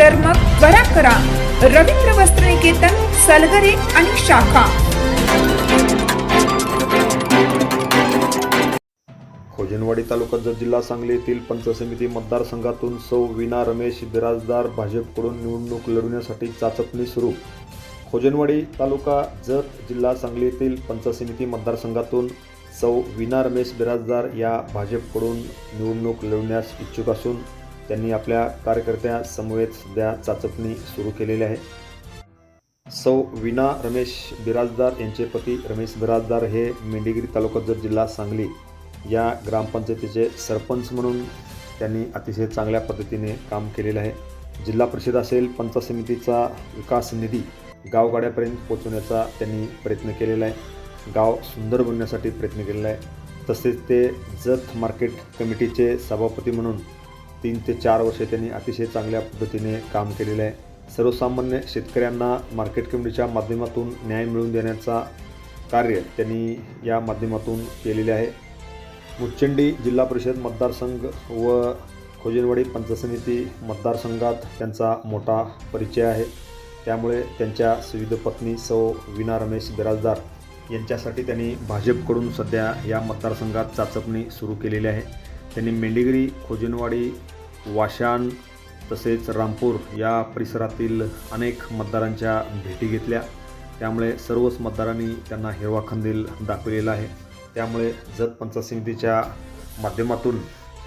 तर मग बरा करा. रवींद्र वस्त्रनिकेतन सलगरे आणि शाखा. खोजनवाडी तालुका जत जिल्हा सांगली येथील पंचसमिती मतदारसंघातून सौ विना रमेश बिराजदार भाजपकडून निवडणूक लढवण्यासाठी चाचपणी सुरू. खोजनवाडी तालुका जत जिल्हा सांगली येथील पंचसमिती मतदारसंघातून सौ विना रमेश बिराजदार या भाजपकडून निवडणूक लढवण्यास इच्छुक असून त्यांनी आपल्या कार्यकर्त्या समवेत सध्या चाचपणी सुरू केलेली आहे. सौ विना रमेश बिराजदार यांचे पती रमेश बिराजदार हे मेंढीगिरी तालुका जर जिल्हा सांगली या ग्रामपंचायतीचे सरपंच म्हणून त्यांनी अतिशय चांगल्या पद्धतीने काम केलेलं आहे. जिल्हा परिषद असेल पंचायत समितीचा विकास निधी गावगाड्यापर्यंत पोहोचवण्याचा त्यांनी प्रयत्न केलेला आहे. गाव सुंदर बनवण्यासाठी प्रयत्न केलेला आहे. तसेच ते जत मार्केट कमिटीचे सभापती म्हणून तीन ते चार वर्षे त्यांनी अतिशय चांगल्या पद्धतीने काम केलेलं आहे. सर्वसामान्य शेतकऱ्यांना मार्केट कमिटीच्या माध्यमातून न्याय मिळवून देण्याचा कार्य त्यांनी या माध्यमातून केलेले आहे. मुच्चंडी जिल्हा परिषद मतदारसंघ व खोजनवाडी पंच समिती मतदारसंघात त्यांचा मोठा परिचय आहे. त्यामुळे त्यांच्या सुविध पत्नी सौ विना रमेश बिराजदार यांच्यासाठी त्यांनी भाजपकडून सध्या या मतदारसंघात चाचपणी सुरू केलेली आहे. त्यांनी मेंढिगिरी खोजनवाडी वाशान तसेच रामपूर या परिसरातील अनेक मतदारांच्या भेटी घेतल्या. त्यामुळे सर्वच मतदारांनी त्यांना हिरवा खंदील दाखवलेला आहे. त्यामुळे जत पंचायत समितीच्या माध्यमातून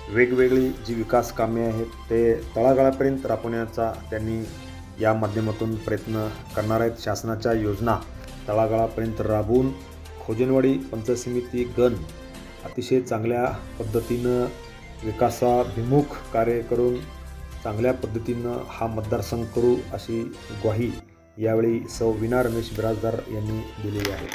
वेगवेगळी जी विकास कामे आहेत ते तळागाळापर्यंत राबवण्याचा त्यांनी या माध्यमातून प्रयत्न करणार आहेत. शासनाच्या योजना तळागाळापर्यंत राबवून खोजनवाडी पंचायत समिती गण अतिशय चांगल्या पद्धतीनं विकासाभिमुख कार्य करून चांगल्या पद्धतीनं हा मतदारसंघ करू अशी ग्वाही यावेळी सौ विना रमेश बिराजदार यांनी दिलेली आहे.